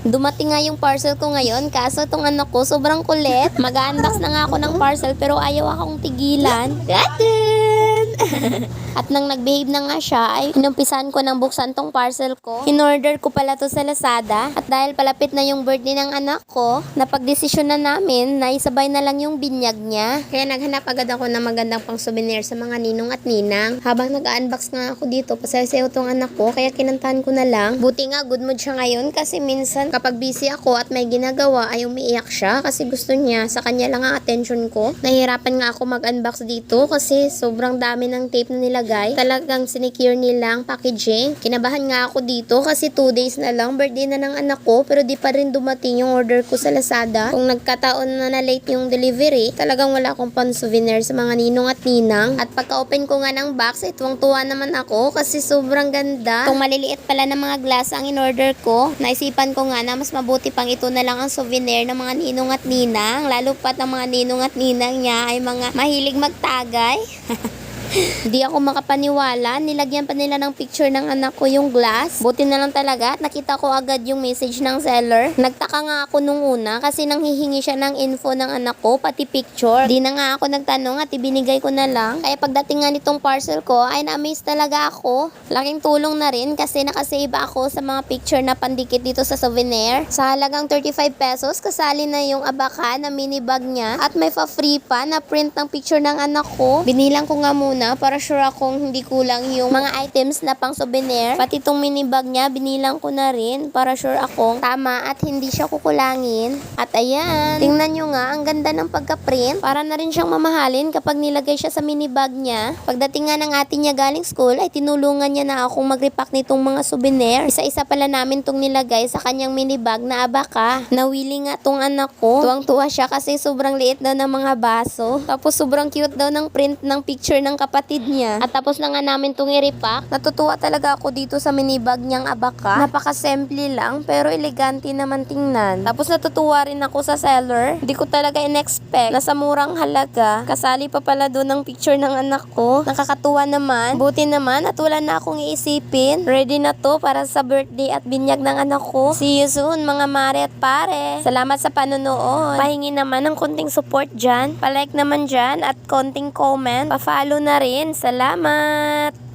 Dumating nga yung parcel ko ngayon, kaso itong anak ko sobrang kulit. Mag-unbox na nga ako ng parcel pero ayaw akong tigilan. At nang nag-behave na nga siya, ay inumpisan ko ng buksan tong parcel ko. In-order ko pala to sa Lazada. At dahil palapit na yung birthday ng anak ko, napagdesisyon na namin na isabay na lang yung binyag niya. Kaya naghanap agad ako ng magandang pang souvenir sa mga ninong at ninang. Habang nag-unbox nga ako dito, pasayaw tong anak ko, kaya kinantahan ko na lang. Buti nga, good mood siya ngayon kasi minsan kapag busy ako at may ginagawa ay umiiyak siya kasi gusto niya sa kanya lang ang attention ko. Nahihirapan nga ako mag-unbox dito kasi sobrang dami ng tape na nilagay. Talagang sinecure nila ang packaging. Kinabahan nga ako dito kasi 2 days na lang birthday na ng anak ko pero di pa rin dumating yung order ko sa Lazada. Kung nagkataon na na late yung delivery, talagang wala akong pan souvenir sa mga ninong at ninang. At pagka-open ko nga ng box, ay tuwang-tuwa naman ako kasi sobrang ganda. Kung maliliit pala ng mga glass ang in-order ko, naisipan ko nga na mas mabuti pang ito na lang ang souvenir ng mga ninong at ninang. Lalo pat ang mga ninong at ninang niya ay mga mahilig magtagay. Hindi ako makapaniwala. Nilagyan pa nila ng picture ng anak ko yung glass. Buti na lang talaga nakita ko agad yung message ng seller. Nagtaka nga ako nung una kasi nang hihingi siya ng info ng anak ko, pati picture. Di na nga ako nagtanong at ibinigay ko na lang. Kaya pagdating nga nitong parcel ko, ay na-amaze talaga ako. Laking tulong na rin kasi nakasave ako sa mga picture na pandikit dito sa souvenir. Sa halagang 35 pesos, kasali na yung abaka na mini bag niya at may fa-free pa na print ng picture ng anak ko. Binilang ko nga muna para sure akong hindi kulang yung mga items na pang souvenir. Pati itong mini bag niya, binilang ko na rin para sure akong tama at hindi siya kukulangin. At ayan, tingnan nyo nga, ang ganda ng pagka-print. Para na rin siyang mamahalin kapag nilagay siya sa mini bag niya. Pagdating nga ng ate niya galing school, ay tinulungan niya na akong mag-repack nitong mga souvenir. Isa-isa pala namin tong nilagay sa kanyang mini bag na abaka. Nawili nga tong anak ko. Tuwang-tuwa siya kasi sobrang liit daw ng mga baso. Tapos sobrang cute daw ng print ng picture ng kapatid niya. At tapos na nga namin itong i-repack. Natutuwa talaga ako dito sa minibag niyang abaka. Napaka-simple lang pero elegante naman tingnan. Tapos natutuwa rin ako sa seller. Hindi ko talaga in-expect na sa murang halaga. Kasali pa pala doon ang picture ng anak ko. Nakakatuwa naman. Buti naman at wala na akong iisipin. Ready na to para sa birthday at binyag ng anak ko. See you soon mga mare at pare. Salamat sa panonood. Pahingi naman ng konting support dyan. Palike naman dyan at konting comment. Pa-follow na rin. Salamat!